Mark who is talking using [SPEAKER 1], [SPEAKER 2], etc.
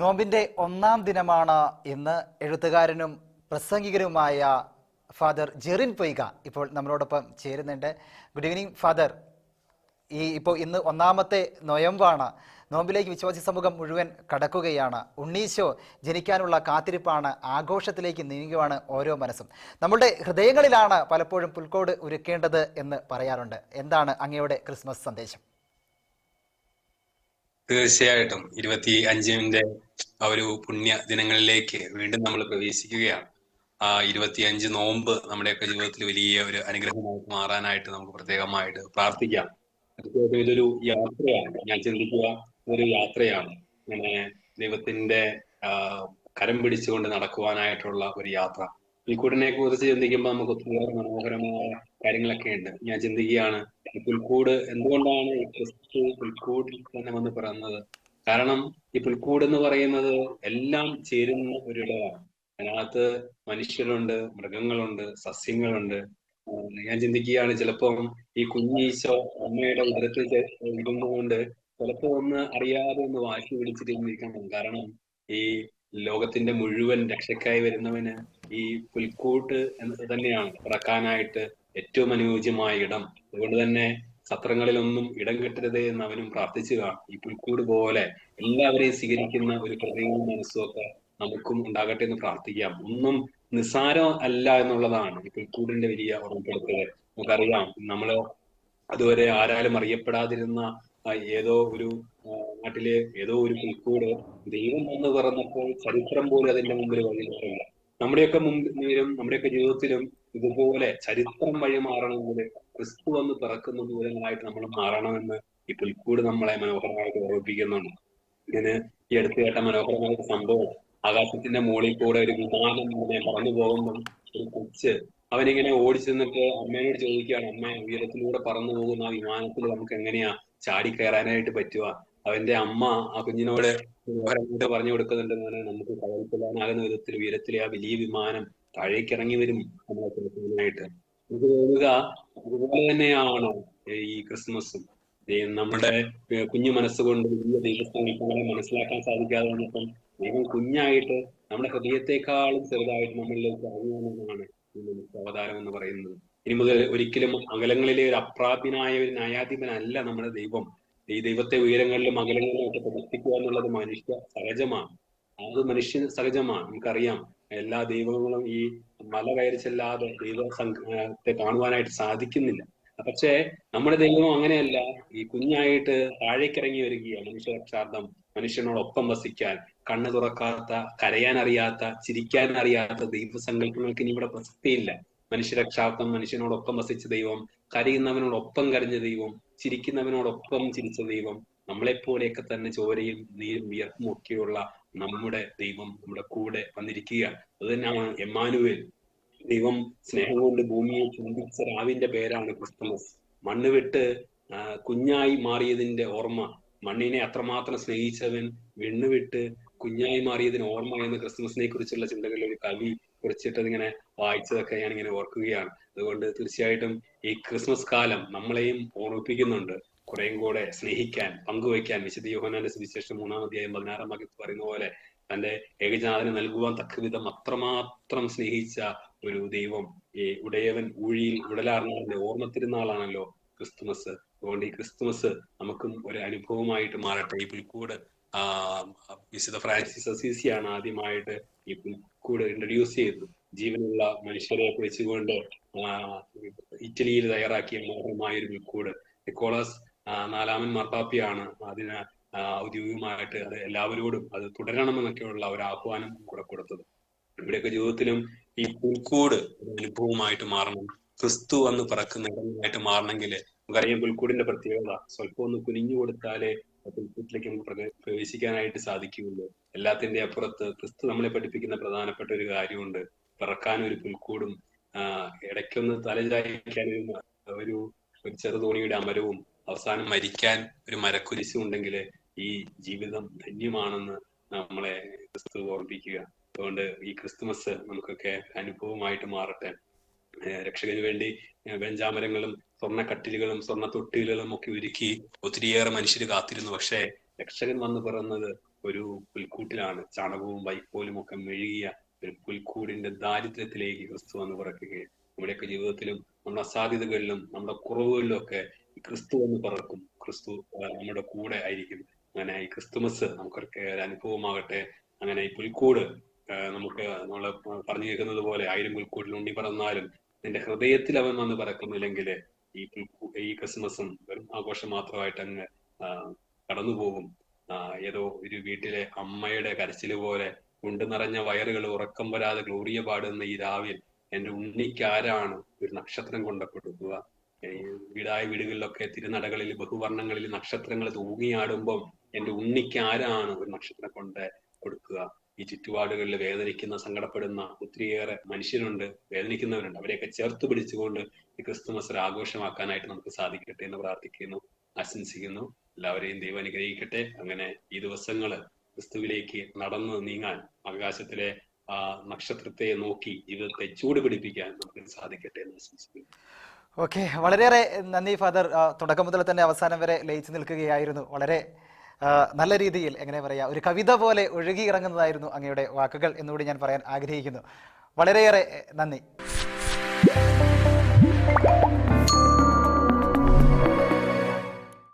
[SPEAKER 1] നോമ്പിന്റെ ഒന്നാം ദിനമാണ് ഇന്ന് എഴുത്തുകാരനും പ്രസംഗികനുമായ ഫാദർ ജെറിൻ പൊയ്ക ഇപ്പോൾ നമ്മളോടൊപ്പം ചേരുന്നുണ്ട്. ഗുഡ് ഈവനിങ് ഫാദർ ഈ ഇപ്പോൾ ഇന്ന് ഒന്നാമത്തെ നൊയമ്പാണ്. നോമ്പിലേക്ക് വിശ്വാസി സമൂഹം മുഴുവൻ കടക്കുകയാണ്. ഉണ്ണീശോ ജനിക്കാനുള്ള കാത്തിരിപ്പാണ് ആഘോഷത്തിലേക്ക് നീങ്ങുകയാണ് ഓരോ മനസ്സും. നമ്മുടെ ഹൃദയങ്ങളിലാണ് പലപ്പോഴും പുൽക്കോട് ഒരുക്കേണ്ടത് എന്ന് പറയാറുണ്ട്. എന്താണ് അങ്ങയുടെ ക്രിസ്മസ് സന്ദേശം?
[SPEAKER 2] തീർച്ചയായിട്ടും. ഇരുപത്തി അഞ്ചിന്റെ ആ ഒരു പുണ്യ ദിനങ്ങളിലേക്ക് വീണ്ടും നമ്മൾ പ്രവേശിക്കുകയാണ്. ആ ഇരുപത്തിയഞ്ച് നോമ്പ് നമ്മുടെയൊക്കെ ജീവിതത്തിൽ വലിയ ഒരു അനുഗ്രഹമായിട്ട് മാറാനായിട്ട് നമുക്ക് പ്രത്യേകമായിട്ട് പ്രാർത്ഥിക്കാം. തീർച്ചയായിട്ടും ഇതൊരു യാത്രയാണ്. ഞാൻ ചിന്തിക്കുക ഒരു യാത്രയാണ്. ഇങ്ങനെ ദൈവത്തിന്റെ കരം പിടിച്ചുകൊണ്ട് നടക്കുവാനായിട്ടുള്ള ഒരു യാത്ര. ഈ കൂടിനെ കുറിച്ച് ചിന്തിക്കുമ്പോൾ നമുക്ക് ഒത്തിരിയേറെ മനോഹരമായ കാര്യങ്ങളൊക്കെ ഉണ്ട്. ഞാൻ ചിന്തിക്കുകയാണ് ഈ പുൽക്കൂട് എന്തുകൊണ്ടാണ് ഈ ക്രിസ്തു പുൽക്കൂടിൽ തന്നെ വന്ന് പറയുന്നത് കാരണം ഈ പുൽക്കൂട് എന്ന് പറയുന്നത് എല്ലാം ചേരുന്ന ഒരിടമാണ് അതിനകത്ത് മനുഷ്യരുണ്ട് മൃഗങ്ങളുണ്ട് സസ്യങ്ങളുണ്ട്. ഞാൻ ചിന്തിക്കുകയാണ് ചിലപ്പം ഈ കുഞ്ഞീശോ അമ്മയുടെ ഉദരത്തിൽ ഇരുന്നുകൊണ്ട് ചിലപ്പോ ഒന്ന് അറിയാതെ ഒന്ന് വാശി പിടിച്ചിരുന്നിരിക്കണം കാരണം ഈ ലോകത്തിന്റെ മുഴുവൻ രക്ഷക്കായി വരുന്നവന് ഈ പുൽക്കൂട്ട് എന്നത് തന്നെയാണ് ഇറക്കാനായിട്ട് ഏറ്റവും അനുയോജ്യമായ ഇടം. അതുകൊണ്ട് തന്നെ സത്രങ്ങളിലൊന്നും ഇടം കിട്ടരുത് എന്ന് അവനും പ്രാർത്ഥിച്ചു കാണും ഈ പുൽക്കൂട് പോലെ എല്ലാവരെയും സ്വീകരിക്കുന്ന ഒരു ഹൃദയവും മനസ്സും ഒക്കെ നമുക്കും ഉണ്ടാകട്ടെ എന്ന് പ്രാർത്ഥിക്കാം. ഒന്നും നിസ്സാരം അല്ല എന്നുള്ളതാണ് ഈ പുൽക്കൂടിന്റെ വലിയ ഓർമ്മപ്പെടുത്തൽ നമുക്കറിയാം നമ്മൾ അതുവരെ ആരാലും അറിയപ്പെടാതിരുന്ന ഏതോ ഒരു നാട്ടിലെ ഏതോ ഒരു പുൽക്കൂട് ദൈവം വന്ന് പറഞ്ഞപ്പോൾ ചരിത്രം പോലും അതിന്റെ മുമ്പിൽ മാറില്ല നമ്മുടെയൊക്കെ മുമ്പിലും നമ്മുടെയൊക്കെ ജീവിതത്തിലും ഇതുപോലെ ചരിത്രം വഴി മാറണമെങ്കിൽ ക്രിസ്തു വന്ന് പിറക്കുന്ന ദൂരങ്ങളായിട്ട് നമ്മൾ മാറണമെന്ന് ഈ പുൽക്കൂട് നമ്മളെ മനോഹരമായിട്ട് ഓർമ്മിപ്പിക്കുന്നുണ്ട്. ഇതിന് ഈ അടുത്ത് കേട്ട മനോഹരമായ സംഭവം ആകാശത്തിന്റെ മുകളിൽ കൂടെ ഒരു വിമാനം ഇങ്ങനെ പറഞ്ഞു പോകുമ്പോൾ ഒരു കൊച്ച് അവനിങ്ങനെ ഓടിച്ചെന്നിട്ട് അമ്മയോട് ചോദിക്കുകയാണ് അമ്മ ഉയരത്തിലൂടെ പറന്നു പോകുന്ന ആ വിമാനത്തിൽ നമുക്ക് എങ്ങനെയാ ചാടി കയറാനായിട്ട് പറ്റുക? അവന്റെ അമ്മ ആ കുഞ്ഞിനോട് മനോഹരമായിട്ട് പറഞ്ഞു കൊടുക്കുന്നുണ്ട് മോനെ നമുക്ക് കവൽക്കൊള്ളാനാകുന്ന വിധത്തിൽ ഉയരത്തിലെ ആ വലിയ വിമാനം താഴേക്ക് ഇറങ്ങി വരും നമ്മളെ കൊടുക്കാനായിട്ട് നമുക്ക് തോന്നുക അതുപോലെ തന്നെയാണ് ഈ ക്രിസ്മസും. നമ്മുടെ കുഞ്ഞു മനസ്സുകൊണ്ട് വലിയ ദൈവസ്ഥാനങ്ങളെ മനസ്സിലാക്കാൻ സാധിക്കാതെ വന്നപ്പം ദൈവം കുഞ്ഞായിട്ട് നമ്മുടെ ഹൃദയത്തെക്കാളും ചെറുതായിട്ട് നമ്മളിലേക്ക് നമുക്ക് അവതാരം എന്ന് പറയുന്നത്. ഇനി മുതൽ ഒരിക്കലും അകലങ്ങളിലെ ഒരു അപ്രാപ്യനായ ഒരു ന്യായാധിപനല്ല നമ്മുടെ ദൈവം. ഈ ദൈവത്തെ ഉയരങ്ങളിലും അകലങ്ങളിലും ഒക്കെ എന്നുള്ളത് മനുഷ്യ സഹജമാണ്. അത് മനുഷ്യ സഹജമാണ്. നമുക്കറിയാം. എല്ലാ ദൈവങ്ങളും ഈ മല കയറിച്ചല്ലാതെ ദൈവ സംഘത്തെ കാണുവാനായിട്ട് സാധിക്കുന്നില്ല. പക്ഷേ നമ്മുടെ ദൈവം അങ്ങനെയല്ല. ഈ കുഞ്ഞായിട്ട് താഴേക്കിറങ്ങി വരികയാണ് മനുഷ്യ രക്ഷാർത്ഥം മനുഷ്യനോടൊപ്പം വസിക്കാൻ കണ്ണു തുറക്കാത്ത കരയാൻ അറിയാത്ത ചിരിക്കാൻ അറിയാത്ത ദൈവസങ്കല്പങ്ങൾക്ക് ഇനി ഇവിടെ പ്രസക്തിയില്ല. മനുഷ്യരക്ഷാർത്ഥം മനുഷ്യനോടൊപ്പം വസിച്ച ദൈവം കരയുന്നവനോടൊപ്പം കരഞ്ഞ ദൈവം ചിരിക്കുന്നവനോടൊപ്പം ചിരിച്ച ദൈവം നമ്മളെപ്പോലെയൊക്കെ തന്നെ ചോരയും നീരും വിയർപ്പും ഒക്കെയുള്ള നമ്മുടെ ദൈവം നമ്മുടെ കൂടെ വന്നിരിക്കുകയാണ്. അത് തന്നെയാണ് എമ്മാനുവേൽ. ദൈവം സ്നേഹം കൊണ്ട് ഭൂമിയെ ചുംബിച്ച രാവിന്റെ പേരാണ് ക്രിസ്തുമസ്. മണ്ണ് വിട്ട് കുഞ്ഞായി മാറിയതിന്റെ ഓർമ്മ മണ്ണിനെ അത്രമാത്രം സ്നേഹിച്ചവൻ വിണ്ണ് വിട്ട് കുഞ്ഞായി മാറിയതിന് ഓർമ്മ എന്ന് ക്രിസ്തുമസിനെ കുറിച്ചുള്ള ചിന്തകളിൽ ഒരു കവി കുറിച്ചിട്ട് ഇങ്ങനെ വായിച്ചതൊക്കെ ഞാൻ ഇങ്ങനെ ഓർക്കുകയാണ്. അതുകൊണ്ട് തീർച്ചയായിട്ടും ഈ ക്രിസ്മസ് കാലം നമ്മളെയും ഓർമ്മിപ്പിക്കുന്നുണ്ട്. കുറേയും കൂടെ സ്നേഹിക്കാൻ പങ്കുവയ്ക്കാൻ വിശുദ്ധ യോഹനാന്റെ സുവിശേഷം മൂന്നാം അധ്യായം പതിനാറാം ഭാഗത്ത് പറയുന്ന പോലെ തന്റെ ഏകജാതന് നൽകുവാൻ തക്കവിധം അത്രമാത്രം സ്നേഹിച്ച ഒരു ദൈവം ഈ ഉടയവൻ ഊഴിയിൽ ഉടലാർന്നവന്റെ ഓർമ്മ തിരുനാളാണല്ലോ ക്രിസ്തുമസ്. അതുകൊണ്ട് ഈ ക്രിസ്തുമസ് നമുക്കും ഒരു അനുഭവമായിട്ട് മാറട്ടെ. ഈ പുൽക്കൂട് വിശുദ്ധ ഫ്രാൻസിസ് അസീസിയാണ് ആദ്യമായിട്ട് ഈ പുൽക്കൂട് ഇൻട്രൊഡ്യൂസ് ചെയ്തത്. ജീവനുള്ള മനുഷ്യരെ കുളിച്ചുകൊണ്ട് ഇറ്റലിയിൽ തയ്യാറാക്കിയ മോഹമായ ഒരു പുൽക്കൂട് നിക്കോളാസ് നാലാമൻ മാർപ്പാപ്പിയാണ് അതിന് ഔദ്യോഗികമായിട്ട് അത് എല്ലാവരോടും അത് തുടരണമെന്നൊക്കെയുള്ള ഒരു ആഹ്വാനം കൂടെ കൊടുത്തത്. ഇവിടെയൊക്കെ ജീവിതത്തിലും ഈ പുൽക്കൂട് അനുഭവമായിട്ട് മാറണം. ക്രിസ്തു വന്ന് പിറക്കുന്ന ഇടമായിട്ട് മാറണമെങ്കിൽ നമുക്കറിയാം പുൽക്കൂടിന്റെ പ്രത്യേകത. സ്വല്പം ഒന്ന് കുനിഞ്ഞു കൊടുത്താലേ ആ പുൽക്കൂട്ടിലേക്ക് നമുക്ക് പ്രവേ- പ്രവേശിക്കാനായിട്ട് സാധിക്കുകയുള്ളൂ. എല്ലാത്തിന്റെ അപ്പുറത്ത് ക്രിസ്തു നമ്മളെ പഠിപ്പിക്കുന്ന പ്രധാനപ്പെട്ട ഒരു കാര്യമുണ്ട്. പിറക്കാൻ ഒരു പുൽക്കൂടും ഇടയ്ക്കൊന്ന് തലചായ്ക്കാൻ ഒരു ഒരു ചെറുതോണിയുടെ അമരവും അവസാനം മരിക്കാൻ ഒരു മരക്കുരിശും ഉണ്ടെങ്കിൽ ഈ ജീവിതം ധന്യമാണെന്ന് നമ്മളെ ക്രിസ്തു ഓർമ്മിപ്പിക്കുക. അതുകൊണ്ട് ഈ ക്രിസ്തുമസ് നമുക്കൊക്കെ അനുഭവമായിട്ട് മാറട്ടെ. രക്ഷകന് വേണ്ടി വെഞ്ചാമരങ്ങളും സ്വർണ കട്ടിലുകളും സ്വർണ തൊട്ടിലുകളും ഒക്കെ ഒരുക്കി ഒത്തിരിയേറെ മനുഷ്യർ കാത്തിരുന്നു. പക്ഷേ രക്ഷകൻ വന്ന് പറയുന്നത് ഒരു പുൽക്കൂട്ടിലാണ്. ചാണകവും വൈക്കോലും ഒക്കെ മെഴുകിയ ഒരു പുൽക്കൂടിന്റെ ദാരിദ്ര്യത്തിലേക്ക് ക്രിസ്തു വന്ന് പറക്കുകയും നമ്മുടെയൊക്കെ ജീവിതത്തിലും നമ്മുടെ അസാധ്യതകളിലും നമ്മുടെ കുറവുകളിലും ഒക്കെ ക്രിസ്തു വന്ന് പറക്കും. ക്രിസ്തു നമ്മുടെ കൂടെ ആയിരിക്കും. അങ്ങനെ ഈ ക്രിസ്തുമസ് നമുക്കൊക്കെ ഒരു അനുഭവമാകട്ടെ. അങ്ങനെ ഈ പുൽക്കൂട് നമുക്ക് നമ്മൾ പറഞ്ഞു കേൾക്കുന്നത് പോലെ ആയിരം പുൽക്കൂട്ടിൽ ഉണ്ണി പറന്നാലും നിന്റെ ഹൃദയത്തിൽ അവൻ വന്ന് പറക്കുന്നില്ലെങ്കിൽ ഈ ഈ ക്രിസ്മസും വെറും ആഘോഷം മാത്രമായിട്ട് അങ്ങ് കടന്നുപോകും. ഏതോ ഒരു വീട്ടിലെ അമ്മയുടെ കരച്ചിൽ പോലെ ഉണ്ടു നിറഞ്ഞ വയറുകൾ ഉറക്കം വരാതെ ഗ്ലോറിയ പാടുന്ന ഈ രാവിൽ എന്റെ ഉണ്ണിക്ക് ആരാണ് ഒരു നക്ഷത്രം കൊണ്ടപ്പെടുത്തുക വീടായ വീടുകളിലൊക്കെ തിരുനടകളിൽ ബഹുവർണങ്ങളിൽ നക്ഷത്രങ്ങൾ തൂങ്ങിയാടുമ്പം എന്റെ ഉണ്ണിക്ക് ആരാണ് ഒരു നക്ഷത്രം കൊണ്ട് കൊടുക്കുക. ഈ ചുറ്റുപാടുകളിൽ വേദനിക്കുന്ന സങ്കടപ്പെടുന്ന ഒത്തിരിയേറെ മനുഷ്യരുണ്ട് വേദനിക്കുന്നവരുണ്ട്. അവരെയൊക്കെ ചേർത്ത് പിടിച്ചുകൊണ്ട് ഈ ക്രിസ്തുമസ് ഒരു ആഘോഷമാക്കാനായിട്ട് നമുക്ക് സാധിക്കട്ടെ എന്ന് പ്രാർത്ഥിക്കുന്നു ആശംസിക്കുന്നു. എല്ലാവരെയും ദൈവം അനുഗ്രഹിക്കട്ടെ. അങ്ങനെ ഈ ദിവസങ്ങൾ ക്രിസ്തുവിലേക്ക് നടന്നു നീങ്ങാൻ ആകാശത്തിലെ ആ നക്ഷത്രത്തെ നോക്കി ജീവിതത്തെ ചൂട് പിടിപ്പിക്കാൻ നമുക്ക് സാധിക്കട്ടെ എന്ന് ആശംസിക്കുന്നു.
[SPEAKER 1] ഓക്കെ. വളരെയേറെ നന്ദി ഫാദർ. തുടക്കം മുതൽ തന്നെ അവസാനം വരെ ലയിച്ചു നിൽക്കുകയായിരുന്നു. വളരെ നല്ല രീതിയിൽ എങ്ങനെ പറയാ ഒരു കവിത പോലെ ഒഴുകി ഇറങ്ങുന്നതായിരുന്നു അങ്ങയുടെ വാക്കുകൾ എന്നുകൂടി ഞാൻ പറയാൻ ആഗ്രഹിക്കുന്നു. വളരെയേറെ നന്ദി.